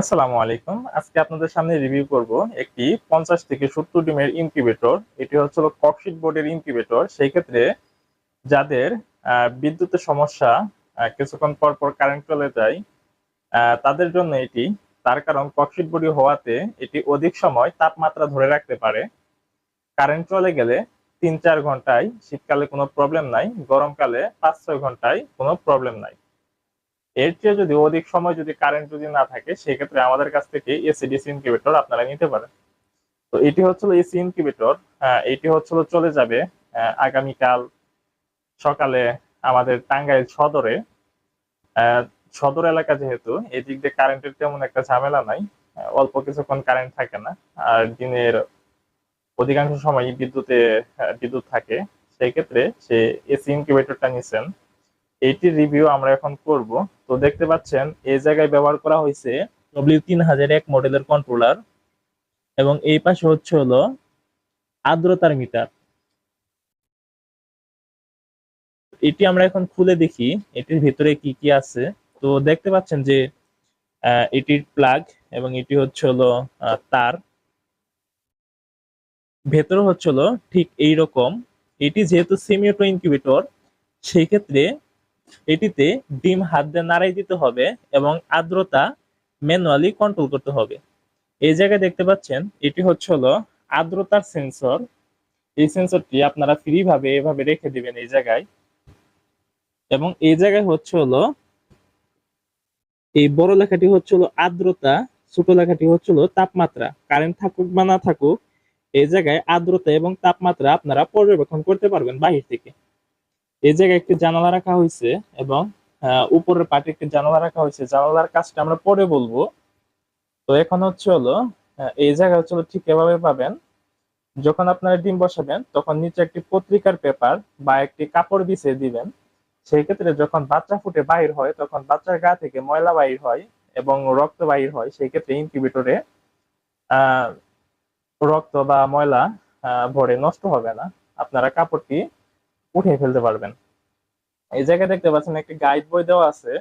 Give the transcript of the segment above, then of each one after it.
আসসালামু আলাইকুম। আজকে আপনাদের সামনে রিভিউ করব একটি পঞ্চাশ থেকে সত্তর ডিমের ইনকিউবেটর এটি হচ্ছে ককশিট বোর্ডের ইনকিউবেটর সেই ক্ষেত্রে যাদের বিদ্যুতের সমস্যা কিছুক্ষণ পর পর কারেন্ট চলে যায় তাদের জন্য এটি, তার কারণ ককশিট বডি হওয়াতে এটি অধিক সময় তাপমাত্রা ধরে রাখতে পারে। কারেন্ট চলে গেলে তিন চার ঘন্টায়, শীতকালে কোনো প্রবলেম নাই, গরমকালে পাঁচ ছয় ঘন্টায় কোনো প্রবলেম নাই। এর চেয়ে যদি অধিক সময় যদি কারেন্ট যদি না থাকে, সেক্ষেত্রে আমাদের কাছ থেকে এসিডিসি ইনকিউবেটর আপনারা নিতে পারেন। তো এটি হচ্ছিল এসি ইনকিউবেটর এটি হচ্ছিল চলে যাবে আগামীকাল সকালে আমাদের টাঙ্গাইল সদরে। সদর এলাকা যেহেতু, এদিক দিয়ে কারেন্টের তেমন একটা ঝামেলা নাই অল্প কিছুক্ষণ কারেন্ট থাকে না। আর দিনের অধিকাংশ সময় বিদ্যুতে বিদ্যুৎ থাকে, সেই ক্ষেত্রে সে এসি ইনকিউবেটরটা নিছেন। এইটির রিভিউ আমরা এখন করব। তো দেখতে পাচ্ছেন, এই জায়গায় ব্যবহার করা হয়েছে ডব্লিউ তিন হাজার এক মডেলের কন্ট্রোলার এবং এই পাশে হচ্ছে হলো আর্দ্রতার মিটার এটি আমরা এখন খুলে দেখি, এটির ভিতরে কি কি আছে। তো দেখতে পাচ্ছেন যে এটির প্লাগ এবং এটি হচ্ছে হলো তার। ভেতরে হচ্ছে হলো ঠিক এই রকম এটি যেহেতু সেমিওটো ইনকিউবেটর সেই ক্ষেত্রে এটিতে ডিম হাত দিয়ে নাড়াই দিতে হবে এবং আর্দ্রতা ম্যানুয়ালি কন্ট্রোল করতে হবে। এই জায়গায় দেখতে পাচ্ছেন, এটি হচ্ছে হলো আর্দ্রতার সেন্সর এই সেন্সরটি আপনারা ফ্রি ভাবে এভাবে রেখে দিবেন এই জায়গায়। এবং এই জায়গায় হচ্ছে হলো, এই বড় লেখাটি হচ্ছে হলো আর্দ্রতা, ছোট লেখাটি হচ্ছে হলো তাপমাত্রা। কারেন্ট থাকুক বা না থাকুক, এই জায়গায় আর্দ্রতা এবং তাপমাত্রা আপনারা পর্যবেক্ষণ করতে পারবেন বাহির থেকে। এই জায়গায় একটি জানালা রাখা হয়েছে এবং উপরের পাটে একটি জানালা রাখা হয়েছে। জানালার কাজটা আমরা পরে বলব। তো এখন হচ্ছে হলো এই জায়গা হচ্ছে ঠিক এভাবে পাবেন। যখন আপনারা ডিম বসাবেন, তখন নিচে একটি পত্রিকার পেপার বা একটি কাপড় বিছিয়ে দিবেন। সেই ক্ষেত্রে যখন বাচ্চা ফুটে বাহির হয়, তখন বাচ্চার গা থেকে ময়লা বাহির হয় এবং রক্ত বাহির হয়। সেই ক্ষেত্রে ইনকিউবেটরে রক্ত বা ময়লা ভরে নষ্ট হবে না। আপনারা কাপড়টি উঠিয়ে ফেলতে পারবেন। এই জায়গায় দেখতে পাচ্ছেন একটি গাইড বই দেওয়া আছে।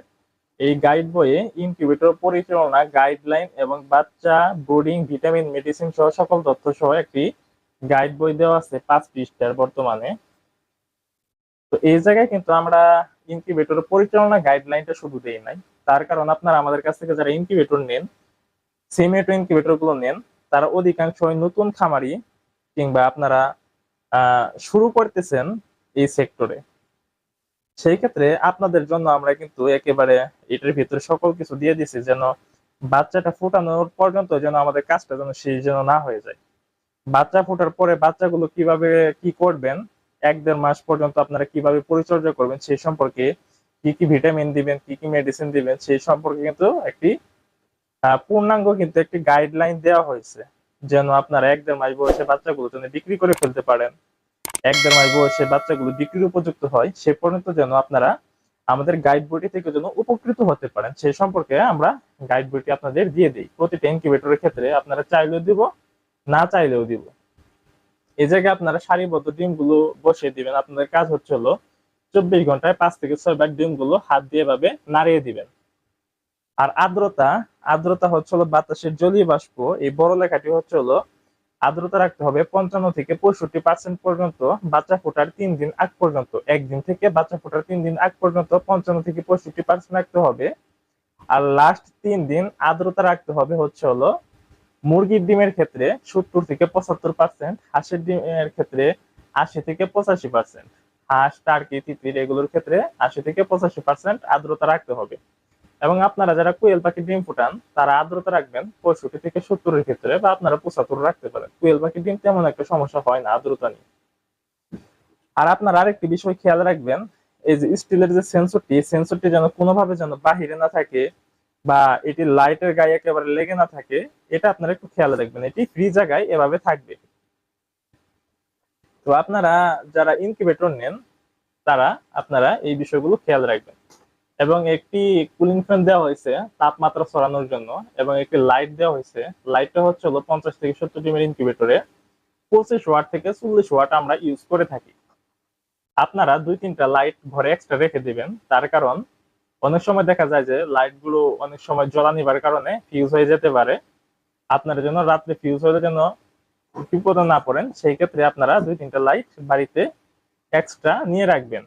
এই গাইড বইয়ে ইনকিউবেটর পরিচালনা গাইডলাইন এবং বাচ্চা ব্রুডিং ভিটামিন মেডিসিন সহ সকল তথ্য সহ একটি গাইড বই দেওয়া আছে পাঁচ পৃষ্ঠার বর্তমানে। তো এই জায়গায় কিন্তু আমরা ইনকিউবেটর পরিচালনা গাইডলাইনটা শুধু দেই নাই। তার কারণ আপনারা আমাদের কাছ থেকে যারা ইনকিউবেটর নেন সেমিয়েটো ইনকিউবেটরগুলো নেন, তারা অধিকাংশই নতুন খামারি কিংবা আপনারা শুরু করতেছেন এই সেক্টরে সেই ক্ষেত্রে আপনাদের জন্য আমরা কিন্তু একেবারে এটার ভিতরে সকল কিছু দিয়ে দিছি যেন বাচ্চাটা ফোটানোর পর্যন্ত যেন আমাদের কাজটা যেন সেই যেন না হয়ে যায়। বাচ্চা ফোটার পরে বাচ্চাগুলো কীভাবে কি করবেন, এক দেড় মাস পর্যন্ত আপনারা কীভাবে পরিচর্যা করবেন, সেই সম্পর্কে কি কি ভিটামিন দিবেন, কি কি মেডিসিন দিবেন, সেই সম্পর্কে কিন্তু একটি পূর্ণাঙ্গ কিন্তু একটি গাইডলাইন দেওয়া হয়েছে। যেন আপনারা এক দেড় মাস বয়সে বাচ্চাগুলো যেন বিক্রি করে ফেলতে পারেন। এক দেড় মাস বয়সে বাচ্চাগুলো বিক্রির উপযুক্ত হয়, সে পর্যন্ত যেন আপনারা আমাদের গাইড বইটি থেকে যেন উপকৃত হতে পারেন। সেই সম্পর্কে আমরা গাইড বইটি আপনাদের দিয়ে দিই। প্রতিটা ইনকিউবেটরের ক্ষেত্রে আপনারা চাইলেও দিব, না চাইলেও দিব। এই জায়গায় আপনারা সারিবদ্ধ ডিমগুলো বসিয়ে দিবেন। আপনাদের কাজ হচ্ছে হলো চব্বিশ ঘন্টায় পাঁচ থেকে ছয় বার ডিমগুলো হাত দিয়ে এভাবে নাড়িয়ে দিবেন। আর আর্দ্রতা আর্দ্রতা হচ্ছে হলো বাতাসের জলীয় বাষ্প। এই বড় লেখাটি হচ্ছে হলো আর্দ্রতা রাখতে হবে পঞ্চান্ন থেকে পঁয়ষট্টি পার্সেন্ট পর্যন্ত, বাচ্চা ফোটার তিন দিন আগ পর্যন্ত, একদিন থেকে বাচ্চা ফোটার তিন দিন আগ পর্যন্ত পঞ্চান্ন থেকে পঁয়ষট্টি পার্সেন্ট রাখতে হবে। আর লাস্ট তিন দিন আর্দ্রতা রাখতে হবে হচ্ছে হলো মুরগির ডিমের ক্ষেত্রে সত্তর থেকে পঁচাত্তর পার্সেন্ট হাঁসের ডিমের ক্ষেত্রে আশি থেকে পঁচাশি পার্সেন্ট হাঁস, টার্কি তিতির এগুলোর ক্ষেত্রে আশি থেকে পঁচাশি পার্সেন্ট আর্দ্রতা রাখতে হবে। এবং আপনারা যারা কোয়েল পাখি ডিম ফুটান, তারা আর্দ্রতা রাখবেন পঁয়ষট্টি থেকে সত্তরের ক্ষেত্রে বা আপনারা পঁচাত্তর রাখতে পারেন। কোয়েল পাখি ডিম তেমন একটা সমস্যা হয় না, আর্দ্রতা নিয়ে। আর আপনারা আরেকটি বিষয় খেয়াল রাখবেন, এই যে স্টিলের যে সেন্সরটি সেন্সরটি যেন কোনোভাবে যেন বাহিরে না থাকে বা এটি লাইটের গায়ে একেবারে লেগে না থাকে, এটা আপনারা একটু খেয়াল রাখবেন। এটি ফ্রি জায়গায় এভাবে থাকবে। তো আপনারা যারা ইনকিউবেটর নেন, তারা আপনারা এই বিষয়গুলো খেয়াল রাখবেন। এবং একটি কুলিং ফ্যান দেওয়া হয়েছে তাপমাত্রা ছড়ানোর জন্য এবং একটি লাইট দেওয়া হয়েছে। লাইটটা হচ্ছে হলো পঞ্চাশ থেকে সত্তর ডিমের ইনকিউবেটরে পঁচিশ ওয়াট থেকে চল্লিশ ওয়াট আমরা ইউজ করে থাকি। আপনারা দুই তিনটা লাইট ঘরে এক্সট্রা রেখে দিবেন। তার কারণ, অনেক সময় দেখা যায় যে লাইটগুলো অনেক সময় জ্বলা নিবার কারণে ফিউজ হয়ে যেতে পারে। আপনার জন্য রাত্রে ফিউজ হলে যেন বিপদে না পড়েন, সেই ক্ষেত্রে আপনারা দুই তিনটা লাইট বাড়িতে এক্সট্রা নিয়ে রাখবেন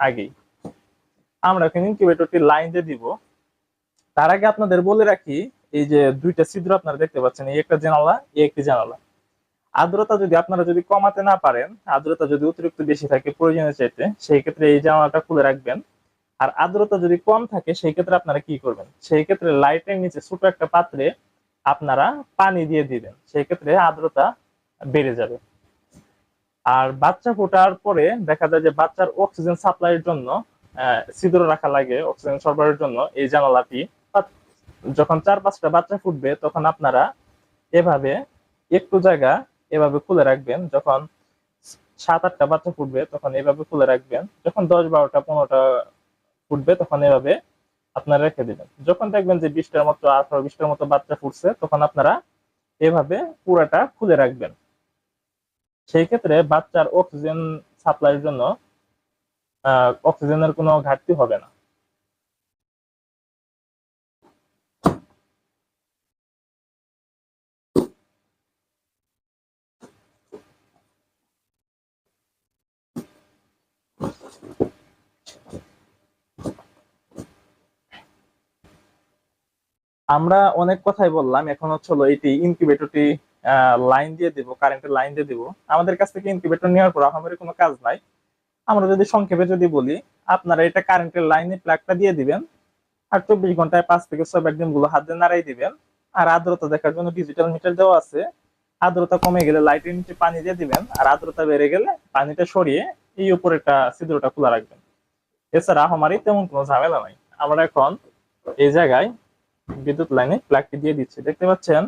আগেই। আমরা এখন ইনকিউবেটরটি লাইন দিয়ে দিব। তার আগে আপনাদের বলে রাখি, এই যে দুইটা ছিদ্র আপনারা দেখতে পাচ্ছেন, এই একটা জানালা, এই একটি জানালা। আর্দ্রতা যদি আপনারা যদি কমাতে না পারেন, আর্দ্রতা যদি অতিরিক্ত বেশি থাকে প্রয়োজনের চাইতে, সেই ক্ষেত্রে এই জানালাটা খুলে রাখবেন। আর আর্দ্রতা যদি কম থাকে, সেই ক্ষেত্রে আপনারা কি করবেন? সেই ক্ষেত্রে লাইটের নিচে ছোট একটা পাত্রে আপনারা পানি দিয়ে দিবেন। সেই ক্ষেত্রে আর্দ্রতা বেড়ে যাবে। আর বাচ্চা ফোটার পরে দেখা যায় যে বাচ্চার অক্সিজেন সাপ্লাইয়ের জন্য ছিদ্র রাখা লাগে অক্সিজেন সরবরাহের জন্য এই জানালাটি। যখন চার পাঁচটা বাচ্চা ফুটবে, তখন আপনারা এভাবে একটু জায়গা এভাবে খুলে রাখবেন। যখন সাত আটটা বাচ্চা ফুটবে, তখন এভাবে খুলে রাখবেন। যখন দশ বারোটা, পনেরোটা ফুটবে, তখন এভাবে আপনারা রেখে দিবেন। যখন দেখবেন যে বিশটার মতো, আঠারো বিশটার মতো বাচ্চা ফুটছে, তখন আপনারা এভাবে পুরাটা খুলে রাখবেন। সেই ক্ষেত্রে বাচ্চার অক্সিজেন সাপ্লাইয়ের জন্য অক্সিজেনের কোনো ঘাটতি হবে না। আমরা অনেক কথাই বললাম, এখন হচ্ছে হলো এটি ইনকিউবেটরটি লাইন দিয়ে দিব কারেন্টের লাইন দিয়ে দিব। আমাদের কাছ থেকে ইনকিউবেটর নেওয়ার পর আমাদের কোনো কাজ নাই। আমরা যদি সংক্ষেপে যদি বলি, আপনারা এটা কারেন্টের লাইনে প্লাগটা দিয়ে দিবেন, আর চব্বিশ ঘন্টায় পাঁচ থেকে ছয় দিনগুলো হাত নাড়াই দিবেন, আর আর্দ্রতা দেখার জন্য ডিজিটাল মিটার দেওয়া আছে। আর্দ্রতা কমে গেলে লাইটের নিচে পানি দিয়ে দিবেন, আর আর্দ্রতা বেড়ে গেলে পানিটা সরিয়ে এই উপরেটা ছিদ্রটা খোলা রাখবেন। এছাড়া আমারই তেমন কোনো ঝামেলা নাই। আমরা এখন এই জায়গায় বিদ্যুৎ লাইনে প্লাগটি দিয়ে দিচ্ছি। দেখতে পাচ্ছেন,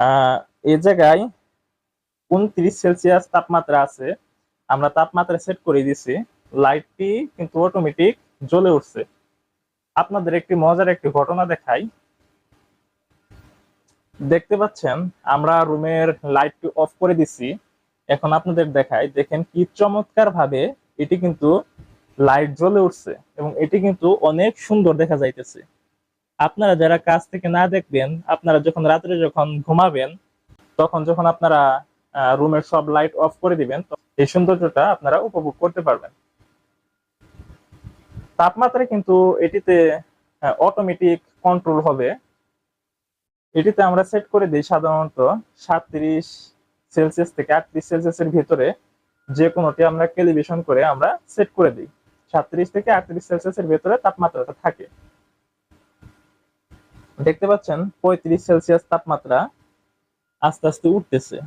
আহ, এই জায়গায় উনত্রিশ সেলসিয়াস তাপমাত্রা আছে। আমরা তাপমাত্রা সেট করে দিছি লাইটটি কিন্তু অটোমেটিক জ্বলে উঠছে। আপনাদের একটি মজার একটি ঘটনা দেখাই। দেখতে পাচ্ছেন, আমরা রুমের লাইটটি অফ করে দিছি এখন আপনাদের দেখাই, দেখেন কি চমৎকার ভাবে এটি কিন্তু লাইট জ্বলে উঠছে এবং এটি কিন্তু অনেক সুন্দর দেখা যাইতেছে। আপনারা যারা কাজ থেকে না দেখবেন, আপনারা যখন রাত্রে যখন ঘুমাবেন, তখন যখন আপনারা রুমের সব লাইট অফ করে দিবেন এই সৌন্দর্যটা আপনারা উপভোগ করতে পারবেন। তাপমাত্রা কিন্তু এটিতে অটোমেটিক কন্ট্রোল হবে। এটিতে আমরা সেট করে দিই সাধারণত সাতত্রিশ সেলসিয়াস থেকে আটত্রিশ সেলসিয়াসের ভিতরে যে কোনোটি আমরা ক্যালিব্রেশন করে আমরা সেট করে দিই। সাতত্রিশ থেকে আটত্রিশ সেলসিয়াসের ভেতরে তাপমাত্রাটা থাকে। দেখতে পাচ্ছেন পঁয়ত্রিশ সেলসিয়াস তাপমাত্রা আস্তে আস্তে উঠতেছে।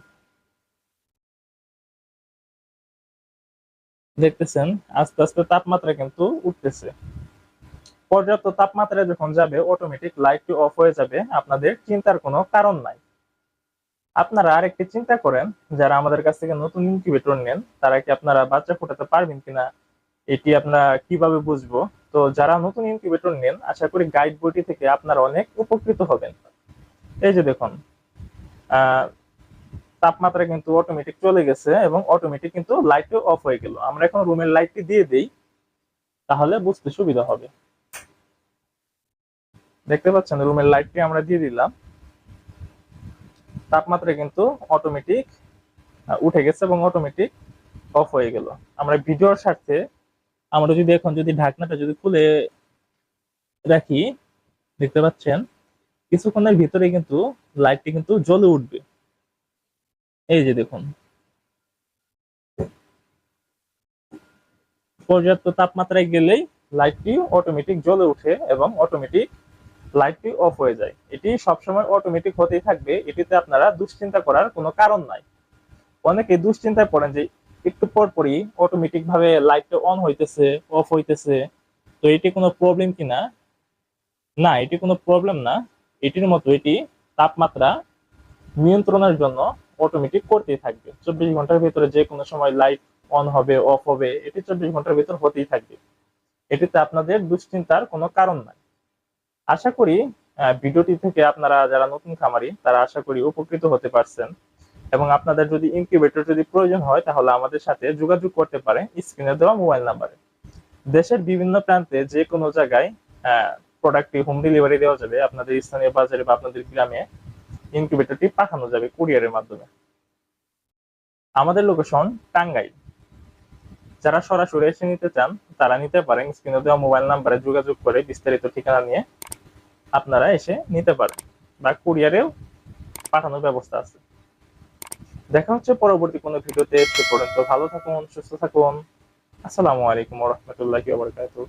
দেখতেছেন, আস্তে আস্তে তাপমাত্রা কিন্তু উঠতেছে। পর্যাপ্ত তাপমাত্রা যখন যাবে অটোমেটিক লাইটটি অফ হয়ে যাবে, আপনাদের চিন্তার কোনো কারণ নাই। আপনারা আরেকটি চিন্তা করেন, যারা আমাদের কাছ থেকে নতুন ইনকিউবেটর নেন, তারা কি আপনারা বাচ্চা ফোটাতে পারবেন কিনা, এটি আপনারা কীভাবে বুঝব? তো যারা নতুন ইনকিউবেটর নেন, আশা করি গাইড বইটি থেকে আপনারা অনেক উপকৃত হবেন। এই যে দেখুন তাপমাত্রা কিন্তু অটোমেটিক চলে গেছে এবং অটোমেটিক কিন্তু লাইটও অফ হয়ে গেল। আমরা এখন রুমের লাইটটি দিয়ে দেই, তাহলে বুঝতে সুবিধা হবে। দেখতে পাচ্ছেন রুমের লাইটটি আমরা দিয়ে দিলাম। তাপমাত্রা কিন্তু অটোমেটিক উঠে গেছে এবং অটোমেটিক অফ হয়ে গেল। আমরা ভিডিওর স্বার্থে, আমরা যদি এখন যদি ঢাকনাটা যদি খুলে রাখি, দেখতে পাচ্ছেন, কিছুক্ষণের ভিতরে কিন্তু লাইটটি কিন্তু জ্বলে উঠবে। এই যে দেখুন। পর্যাপ্ত তাপমাত্রায় গেলেই লাইটটি অটোমেটিক জ্বলে ওঠে এবং অটোমেটিক লাইটটি অফ হয়ে যায়। এটি সবসময় অটোমেটিক হতেই থাকবে। এটিতে আপনারা দুশ্চিন্তা করার কোনো কারণ নাই। অনেকে দুশ্চিন্তায় পড়েন যে একটু পর পরই অটোমেটিক ভাবে লাইটটা অন হইতেছে অফ হইতেছে। তো এটি কোনো প্রবলেম কিনা? না, এটি কোনো প্রবলেম না। এটির মতো এটি তাপমাত্রা নিয়ন্ত্রণের জন্য অটোমেটিক করতেই থাকবে। চব্বিশ ঘণ্টার ভিতরে যে কোনো সময় লাইট অন হবে অফ হবে, এটি চব্বিশ ঘণ্টার ভিতর হতেই থাকবে। এটিতে আপনাদের দুশ্চিন্তার কোনো কারণ নাই। আশা করি ভিডিওটি থেকে আপনারা যারা নতুন খামারি, তারা আশা করি উপকৃত হতে পারছেন। এবং আপনাদের যদি ইনকিউবেটর যদি প্রয়োজন হয়, তাহলে আমাদের সাথে যোগাযোগ করতে পারেন স্ক্রিনে দেওয়া মোবাইল নাম্বারে দেশের বিভিন্ন প্রান্তে যে কোনো জায়গায় প্রোডাক্টটি হোম ডেলিভারি দেওয়া যাবে। আপনাদের স্থানীয় বাজারে বা আপনাদের গ্রামে ইনকিউবেটরটি পাঠানো যাবে কুরিয়ারের মাধ্যমে। আমাদের লোকেশন টাঙ্গাইল। যারা সরাসরি এসে নিতে চান, তারা নিতে পারেন স্ক্রিনে দেওয়া মোবাইল নাম্বারে যোগাযোগ করে বিস্তারিত ঠিকানা নিয়ে আপনারা এসে নিতে পারেন বা কুরিয়ারেও পাঠানোর ব্যবস্থা আছে। দেখা হচ্ছে পরবর্তী কোনো ভিডিওতে। সে পর্যন্ত ভালো থাকুন, সুস্থ থাকুন। আসসালামু আলাইকুম রহমতুল্লাহি বারাকাতুহু।